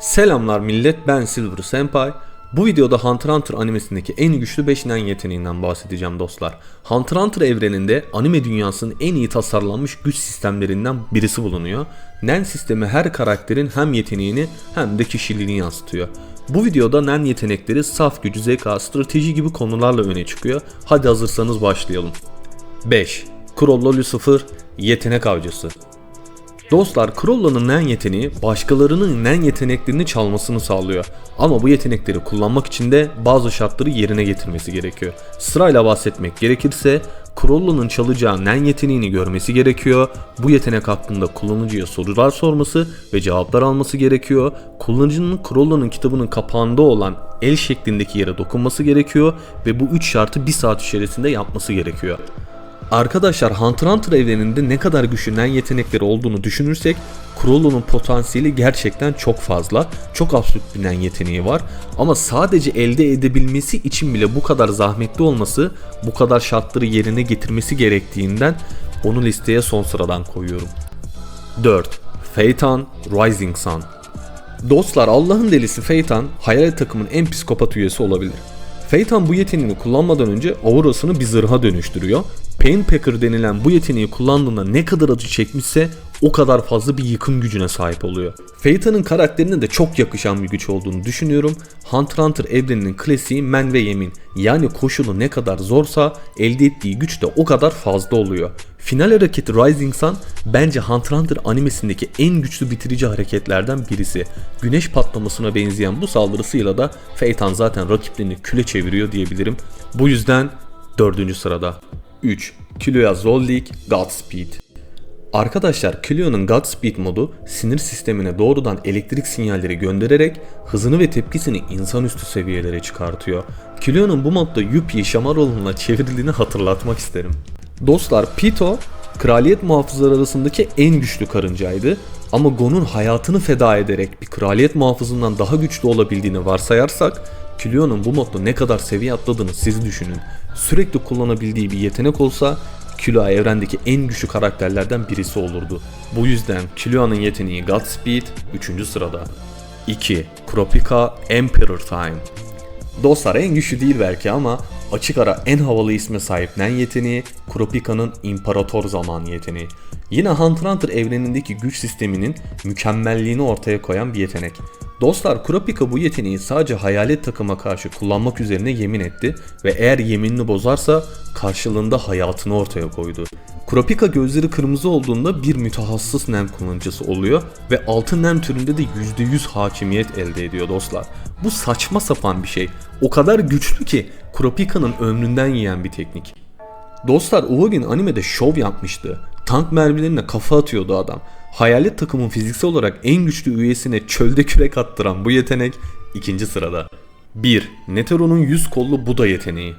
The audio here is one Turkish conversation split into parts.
Selamlar millet ben Silver Senpai. Bu videoda Hunter Hunter animesindeki en güçlü 5 nen yeteneğinden bahsedeceğim dostlar. Hunter Hunter evreninde anime dünyasının en iyi tasarlanmış güç sistemlerinden birisi bulunuyor. Nen sistemi her karakterin hem yeteneğini hem de kişiliğini yansıtıyor. Bu videoda nen yetenekleri saf gücü, zeka, strateji gibi konularla öne çıkıyor. Hadi hazırsanız başlayalım. 5. Krollo Lucifer Yetenek Avcısı Dostlar Krolla'nın nen yeteneği başkalarının nen yeteneklerini çalmasını sağlıyor. Ama bu yetenekleri kullanmak için de bazı şartları yerine getirmesi gerekiyor. Sırayla bahsetmek gerekirse Krolla'nın çalacağı nen yeteneğini görmesi gerekiyor. Bu yetenek hakkında kullanıcıya sorular sorması ve cevaplar alması gerekiyor. Kullanıcının Krolla'nın kitabının kapağında olan el şeklindeki yere dokunması gerekiyor ve bu 3 şartı 1 saat içerisinde yapması gerekiyor. Arkadaşlar Hunter Hunter evreninde ne kadar güçlü nen yetenekleri olduğunu düşünürsek Krollo'nun potansiyeli gerçekten çok fazla. Çok absürt bir nen yeteneği var. Ama sadece elde edebilmesi için bile bu kadar zahmetli olması, bu kadar şartları yerine getirmesi gerektiğinden onu listeye son sıradan koyuyorum. 4. Phaeton Rising Sun Dostlar Allah'ın delisi Phaeton hayalet takımın en psikopat üyesi olabilir. Phaeton bu yeteneğini kullanmadan önce aurasını bir zırha dönüştürüyor. Painpacker denilen bu yeteneği kullandığında ne kadar acı çekmişse o kadar fazla bir yıkım gücüne sahip oluyor. Phaeton'ın karakterine de çok yakışan bir güç olduğunu düşünüyorum. Hunter Hunter evreninin klasiği men ve yemin. Yani koşulu ne kadar zorsa elde ettiği güç de o kadar fazla oluyor. Final hareketi Rising Sun bence Hunter Hunter animesindeki en güçlü bitirici hareketlerden birisi. Güneş patlamasına benzeyen bu saldırısıyla da Phaeton zaten rakiplerini küle çeviriyor diyebilirim. Bu yüzden 4. sırada. 3. Kiloya Zoldyck Godspeed Arkadaşlar Clio'nun Godspeed modu sinir sistemine doğrudan elektrik sinyalleri göndererek hızını ve tepkisini insanüstü seviyelere çıkartıyor. Clio'nun bu modda Yuppie Şamaroğlu'na çevrildiğini hatırlatmak isterim. Dostlar Pito, kraliyet muhafızları arasındaki en güçlü karıncaydı ama Gon'un hayatını feda ederek bir kraliyet muhafızından daha güçlü olabildiğini varsayarsak Clio'nun bu modda ne kadar seviye atladığını siz düşünün. Sürekli kullanabildiği bir yetenek olsa Killua evrendeki en güçlü karakterlerden birisi olurdu. Bu yüzden Killua'nın yeteneği Godspeed 3. sırada. 2. Kurapika Emperor Time Dostlar en güçlü değil belki ama açık ara en havalı isme sahip Nen yeteneği Kurapika'nın İmparator Zamanı yeteneği. Yine Hunter Hunter evrenindeki güç sisteminin mükemmelliğini ortaya koyan bir yetenek. Dostlar Kurapika bu yeteneği sadece hayalet takıma karşı kullanmak üzerine yemin etti ve eğer yeminini bozarsa karşılığında hayatını ortaya koydu. Kurapika gözleri kırmızı olduğunda bir mütehassıs nem kullanıcısı oluyor ve altın nem türünde de %100 hakimiyet elde ediyor dostlar. Bu saçma sapan bir şey. O kadar güçlü ki Kurapika'nın ömründen yiyen bir teknik. Dostlar Uvogin animede şov yapmıştı. Tank mermilerine kafa atıyordu adam. Hayalet takımın fiziksel olarak en güçlü üyesine çölde kürek attıran bu yetenek ikinci sırada. 1. Netero'nun 100 kollu Buda yeteneği.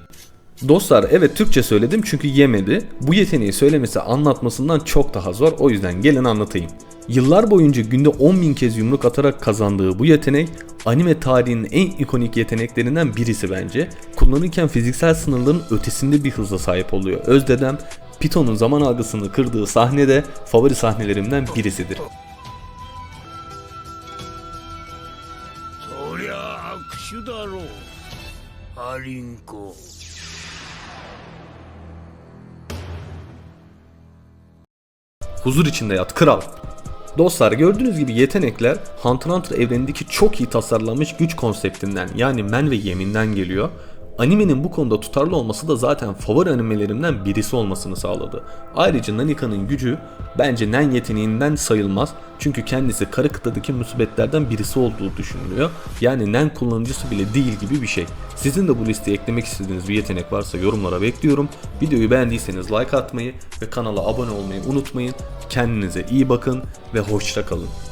Dostlar evet Türkçe söyledim çünkü yemedi. Bu yeteneği söylemesi anlatmasından çok daha zor o yüzden gelin anlatayım. Yıllar boyunca günde 10.000 kez yumruk atarak kazandığı bu yetenek anime tarihinin en ikonik yeteneklerinden birisi bence. Kullanırken fiziksel sınırların ötesinde bir hızla sahip oluyor. Özdedem Piton'un zaman algısını kırdığı sahne de favori sahnelerimden birisidir. Harinko. Huzur içinde yat kral. Dostlar gördüğünüz gibi yetenekler Hunter Hunter evrenindeki çok iyi tasarlanmış güç konseptinden yani men ve yeminden geliyor. Animenin bu konuda tutarlı olması da zaten favori animelerimden birisi olmasını sağladı. Ayrıca Nanika'nın gücü bence Nen yeteneğinden sayılmaz. Çünkü kendisi kara kıtadaki musibetlerden birisi olduğu düşünülüyor. Yani Nen kullanıcısı bile değil gibi bir şey. Sizin de bu listeye eklemek istediğiniz bir yetenek varsa yorumlara bekliyorum. Videoyu beğendiyseniz like atmayı ve kanala abone olmayı unutmayın. Kendinize iyi bakın ve hoşça kalın.